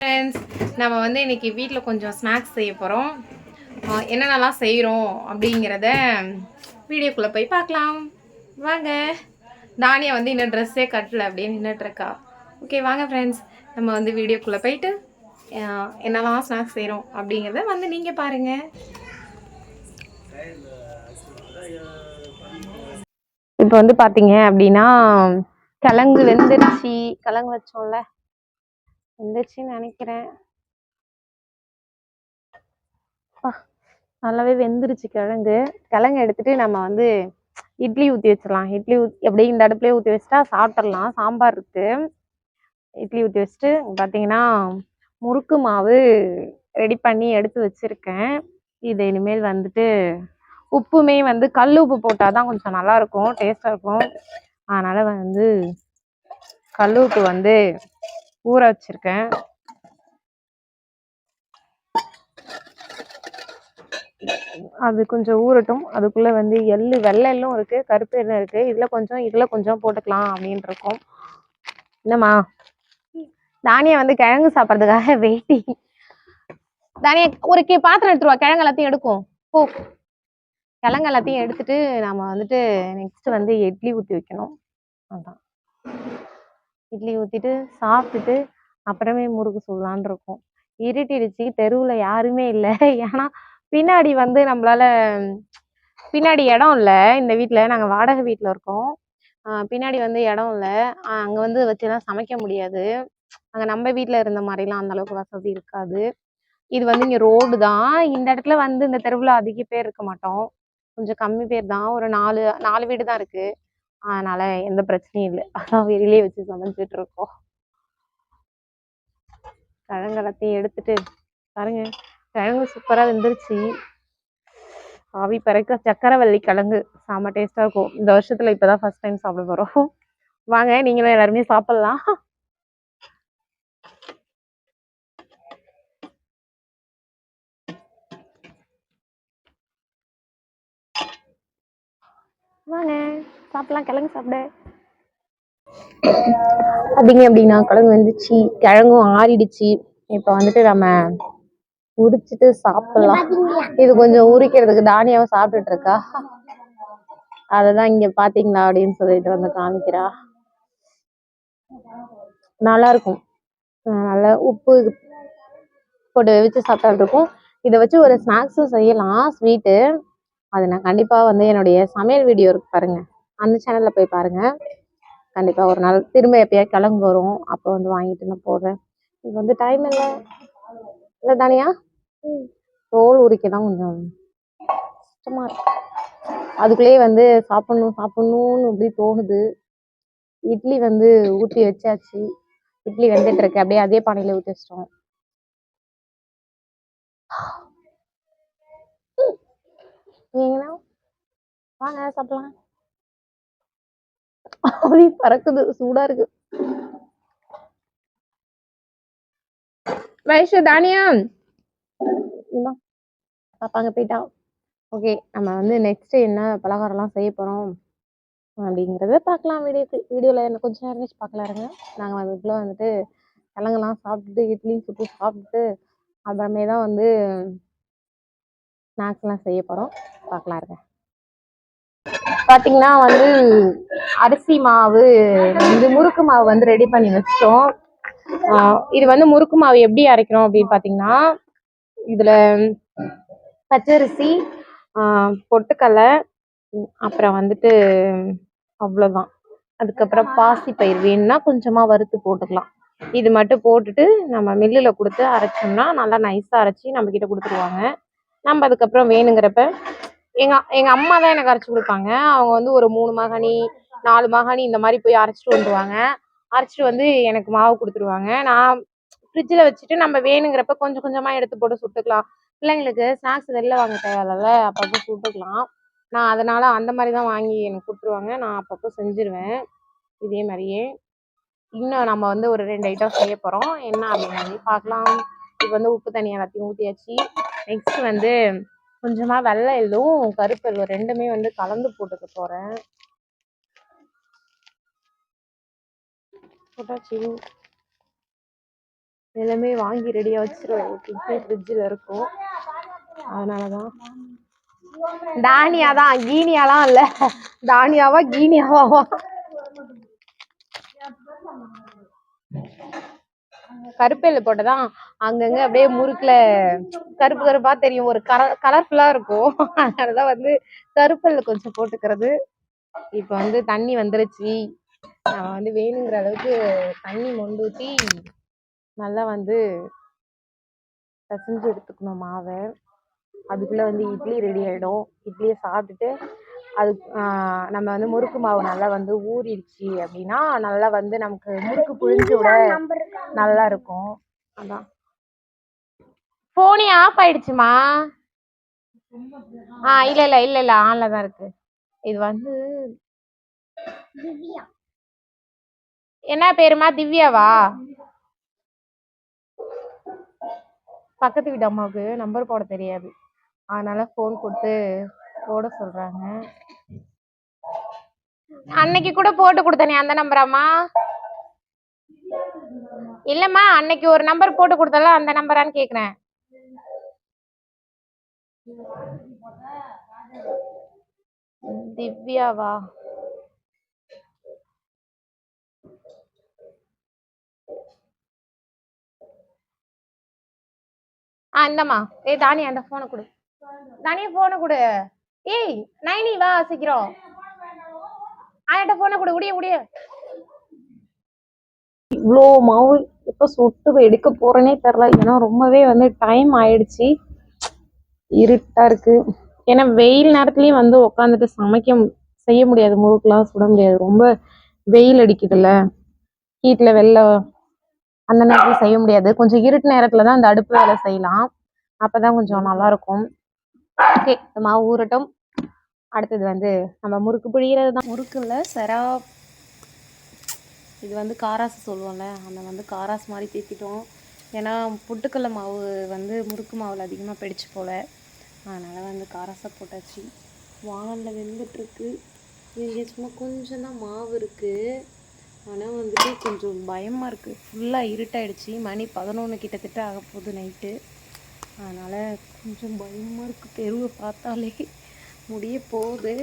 Friends நம்ம வந்து இன்னைக்கு வீட்டில் கொஞ்சம் ஸ்நாக்ஸ் செய்ய போகிறோம் என்னென்னலாம் செய்கிறோம் அப்படிங்கிறத வீடியோக்குள்ளே போய் பார்க்கலாம். வாங்க. தானியா வந்து இன்னும் ட்ரெஸ்ஸே கட்டலை அப்படின்னு நின்றுட்டுருக்கா ஓகே வாங்க ஃப்ரெண்ட்ஸ் நம்ம வந்து வீடியோக்குள்ளே போயிட்டு என்னெல்லாம் ஸ்நாக்ஸ் செய்கிறோம் அப்படிங்கிறத வந்து நீங்கள் பாருங்கள் இப்போ வந்து பார்த்தீங்க அப்படின்னா கிழங்கு வெந்துருச்சு. கிழங்கு வச்சோம்ல. வெந்துருச்சுன்னு நினைக்கிறேன். அப்பா, நல்லாவே வெந்துருச்சு கிழங்கு. கிழங்கு எடுத்துட்டு நம்ம வந்து இட்லி ஊற்றி வச்சிடலாம். இட்லி ஊத் அப்படியே இந்த அடுப்புலேயே ஊற்றி வச்சுட்டா சாப்பிட்றலாம் சாம்பார் இருக்கு. இட்லி ஊற்றி வச்சுட்டு பார்த்தீங்கன்னா முறுக்கு மாவு ரெடி பண்ணி எடுத்து வச்சுருக்கேன். இது இனிமேல் வந்துட்டு உப்புமே வந்து கல் உப்பு போட்டால் தான் கொஞ்சம் நல்லாயிருக்கும் டேஸ்ட்டாக டேஸ்டாக இருக்கும். அதனால் வந்து கல் உப்பு வந்து ஊற வச்சிருக்கேன். அது கொஞ்சம் ஊறட்டும். அதுக்குள்ள வந்து எள்ளு வெள்ளை எள்ளும் இருக்கு கருப்பு எள்ளும் இருக்கு. இதுல கொஞ்சம் இதுல கொஞ்சம் போட்டுக்கலாம் அப்படின்னு இருக்கோம். என்னம்மா? தானியா வந்து கிழங்கு சாப்பிட்றதுக்காக வெயிட்டிங் தானியா ஒரு கே பாத்திரம் எடுத்துருவா கிழங்கு எல்லாத்தையும் எடுக்கும். போ. கிழங்கு எல்லாத்தையும் எடுத்துட்டு நாம வந்துட்டு நெக்ஸ்ட் வந்து இட்லி ஊத்தி வைக்கணும். அதான். இட்லி ஊற்றிட்டு சாப்பிட்டுட்டு அப்புறமே முறுக்கு சுடலான் இருக்கோம். இருட்டிடுச்சு. தெருவில் யாருமே இல்லை. ஏன்னா பின்னாடி வந்து நம்மளால பின்னாடி இடம் இல்லை. இந்த வீட்டில் நாங்கள் வாடகை வீட்டில் இருக்கோம். பின்னாடி வந்து இடம் இல்லை. அங்கே வந்து வச்சுலாம் சமைக்க முடியாது. அங்கே நம்ம வீட்டில் இருந்த மாதிரிலாம் அந்த அளவுக்கு வசதி இருக்காது. இது வந்து இங்கே ரோடு தான். இந்த இடத்துல வந்து இந்த தெருவில் அதிக பேர் இருக்க மாட்டோம். கொஞ்சம் கம்மி பேர் தான். ஒரு நாலு நாலு வீடு தான் இருக்குது அதனால எந்த பிரச்சனையும் இல்லை. அதான் வெளியிலே வச்சு சமைச்சிட்டு இருக்கோம். கிழங்கு எல்லாத்தையும் எடுத்துட்டு பாருங்க கிழங்கு சூப்பரா வெந்துருச்சு. ஆவி பறக்க சக்கரவள்ளி கிழங்கு. செம டேஸ்டா இருக்கும். இந்த வருஷத்துல இப்பதான் ஃபர்ஸ்ட் டைம் சாப்பிட போறோம். வாங்க நீங்களும் எல்லாருமே சாப்பிடலாம். வாங்க. சாப்பிடலாம் கிழங்கு சாப்பிட. அப்படிங்க அப்படின்னா கிழங்கு வந்துச்சு கிழங்கும் ஆறிடுச்சு. இப்போ வந்துட்டு நம்ம உரிச்சிட்டு சாப்பிடலாம். இது கொஞ்சம் உரிக்கிறதுக்கு தானியாவும் சாப்பிட்டுட்டு இருக்கா? அததான் இங்க பாத்தீங்களா அப்படின்னு சொல்லிட்டு வந்து காமிக்கிறா. நல்லா இருக்கும் நல்லா உப்பு போட்டு வச்சு சாப்பிட்டா இருக்கும். இதை வச்சு ஒரு ஸ்நாக்ஸும் செய்யலாம் ஸ்வீட்டு. அது நான் கண்டிப்பா வந்து என்னுடைய சமையல் வீடியோ இருக்கு பாருங்க. அந்த சேனல்ல போய் பாருங்க. கண்டிப்பா ஒரு நாள் திரும்ப எப்பயாவது கிளம்பு வரும். அப்போ வந்து வாங்கிட்டு நான் போடுறேன். இது வந்து டைம் இல்லை. இல்லை தானியா? தோல் உரிக்க தான் கொஞ்சம் கஷ்டமா இருக்கு. அதுக்குள்ளேயே வந்து சாப்பிடணும் சாப்பிடணும்னு அப்படி தோணுது. இட்லி வந்து ஊற்றி வச்சாச்சு. இட்லி வெந்துட்டு இருக்கு. அப்படியே அதே பானையில ஊற்றி வச்சிட்டோம். நீங்கன்னா வாங்க சாப்பிடலாம். ஆவி பறக்குது சூடா இருக்கு. வைஷு தானியா. பாப்பாங்க போயிட்டா. ஓகே நம்ம வந்து நெக்ஸ்ட் என்ன பலகாரம்லாம் செய்ய போறோம் அப்படிங்கிறத பார்க்கலாம் வீடியோ வீடியோவில் என்ன கொஞ்சம் நேரம் கழிச்சு பார்க்கலாம் இருங்க. நாங்கள் அதுக்குள்ளே வந்துட்டு கிழங்கெல்லாம் சாப்பிட்டுட்டு இட்லி சுட்டு சாப்பிட்டுட்டு அப்புறமே தான் வந்து ஸ்நாக்ஸ்லாம் செய்ய போகிறோம் பார்க்கலாம் இருங்க. பார்த்தீங்கன்னா வந்து அரிசி மாவு வந்து முறுக்கு மாவு வந்து ரெடி பண்ணி வச்சிட்டோம். இது வந்து முறுக்கு மாவு எப்படி அரைக்கிறோம் அப்படின்னு பார்த்தீங்கன்னா இதில் பச்சரிசி ஆஹ் பொட்டுக்கடலை அப்புறம் வந்துட்டு அவ்வளோதான் அதுக்கப்புறம் பாசிப்பயிர் வேணும்னா கொஞ்சமாக வறுத்து போட்டுக்கலாம். இது மட்டும் போட்டுட்டு நம்ம மில்லில் கொடுத்து அரைச்சோம்னா நல்லா நைஸாக அரைச்சி நம்ம கிட்ட கொடுத்துருவாங்க. நம்ம அதுக்கப்புறம் வேணுங்கிறப்ப எங்க எங்க அம்மா தான் எனக்கு அரைச்சி கொடுப்பாங்க. அவங்க வந்து ஒரு மூணு மகனி நாலு மகனி இந்த மாதிரி போய் அரைச்சிட்டு வந்துருவாங்க. அரைச்சிட்டு வந்து எனக்கு மாவு கொடுத்துருவாங்க. நான் ஃப்ரிட்ஜில் வச்சுட்டு நம்ம வேணுங்கிறப்ப கொஞ்சம் கொஞ்சமாக எடுத்து போட்டு சுட்டுக்கலாம். பிள்ளைங்களுக்கு ஸ்நாக்ஸ் வெளில வாங்க தேவையில்ல அப்பப்போ சுட்டுக்கலாம். நான் அதனால அந்த மாதிரி தான் வாங்கி எனக்கு கொடுத்துருவாங்க. நான் அப்பப்போ செஞ்சிருவேன். இதே மாதிரியே. இன்னும் நம்ம வந்து ஒரு ரெண்டு ஐட்டம் செய்ய போகிறோம் என்ன அப்படின்னு பார்க்கலாம். இப்போ வந்து உப்பு தண்ணி எல்லாத்தையும் ஊற்றியாச்சு நெக்ஸ்ட் வந்து கொஞ்சமாக வெள்ளை எள்ளும் கருப்பு எள்ளும் ரெண்டுமே வந்து கலந்து போட்டுக்க போகிறேன் போட்டாச்சு. எல்லாமே வாங்கி ரெடியாக வச்சிருவேன். எப்பயுமே ஃப்ரிட்ஜில் இருக்கும். அதனால தான் தானியா தான் கீனியாலாம் இல்லை. தானியாவா கீனியாவா கருப்பையில போட்டதான் அங்கங்க அப்படியே முறுக்குல கருப்பு கருப்பா தெரியும். ஒரு கலர் கலர்ஃபுல்லா இருக்கும். அதனாலதான் வந்து கருப்பையில கொஞ்சம் போட்டுக்கிறது. இப்ப வந்து தண்ணி வந்துருச்சு. நான் வந்து வேணுங்கிற அளவுக்கு தண்ணி மொண்டூத்தி நல்லா வந்து பிசைஞ்சு எடுத்துக்கணும் மாவை. அதுக்குள்ள வந்து இட்லி ரெடி ஆயிடும். இட்லியை சாப்பிட்டுட்டு அது ஆஹ் நம்ம வந்து முறுக்கு மாவு நல்லா வந்து ஊறிடுச்சு அப்படின்னா நல்லா வந்து நமக்கு முறுக்கு புழிஞ்சு விட நல்லா இருக்கும். அதான். போனே ஆஃப் ஆயிடுச்சுமா? ஆ இல்ல இல்ல இல்ல இல்ல ஆன்ல தான் இருக்கு. இது வந்து என்ன பேருமா? திவ்யாவா? பக்கத்து வீட்டு அம்மாவுக்கு நம்பர் போட தெரியாது. அதனால ஃபோன் கொடுத்து போட சொல்றாங்க. அன்னைக்கு கூட போட்டு கொடுத்தனே அந்த நம்பராமா இல்லம்மா அன்னைக்கு ஒரு நம்பர் போட்டு கொடுத்தல அந்த நம்பரான்னு கேக்குறேன். திவ்யாவா? ஆ இந்தம்மா. ஏய் தானியா அந்த போனை கொடு. தானியா போனை கொடு. ஏய் நைனி வா சீக்கிரம். ஆயாட்ட போன கொடு உடைய உடைய இவ்வளோ மாவு எப்போ சுட்டு எடுக்க போறேனே தெரில ஏன்னா ரொம்பவே வந்து டைம் ஆயிடுச்சு. இருட்டா இருக்கு. ஏன்னா வெயில் நேரத்துலயும் வந்து உட்காந்துட்டு சமைக்க செய்ய முடியாது. முறுக்குலாம் சுட முடியாது. ரொம்ப வெயில் அடிக்குதுல்ல. ஹீட்ல வெளில அந்த நேரத்துல செய்ய முடியாது. கொஞ்சம் இருட்டு நேரத்துல தான் அந்த அடுப்பு வேலை செய்யலாம். அப்பதான் கொஞ்சம் நல்லா இருக்கும். ஓகே மாவு ஊறட்டும். அடுத்தது வந்து நம்ம முறுக்கு பிழிகிறது தான். முறுக்குல சரா இது வந்து காராஸ் சொல்லுவோம்ல அந்த வந்து காராஸ் மாதிரி தேத்திட்டோம் ஏன்னா புட்டுக்கடலை மாவு வந்து முறுக்கு மாவில் அதிகமாக பிடிச்சு போல. அதனால் வந்து காராசை போட்டாச்சு. வானலில் வெந்துட்டுருக்கு. இங்கே சும்மா கொஞ்சம் தான் மாவு இருக்குது ஆனால் வந்துட்டு கொஞ்சம் பயமாக இருக்குது ஃபுல்லாக இருட்டாயிடுச்சு. மணி பதினொன்று கிட்டத்தட்ட ஆக போகுது நைட்டு அதனால் கொஞ்சம் பயமாக இருக்குது தெருவை பார்த்தாலே. முடிய போகுது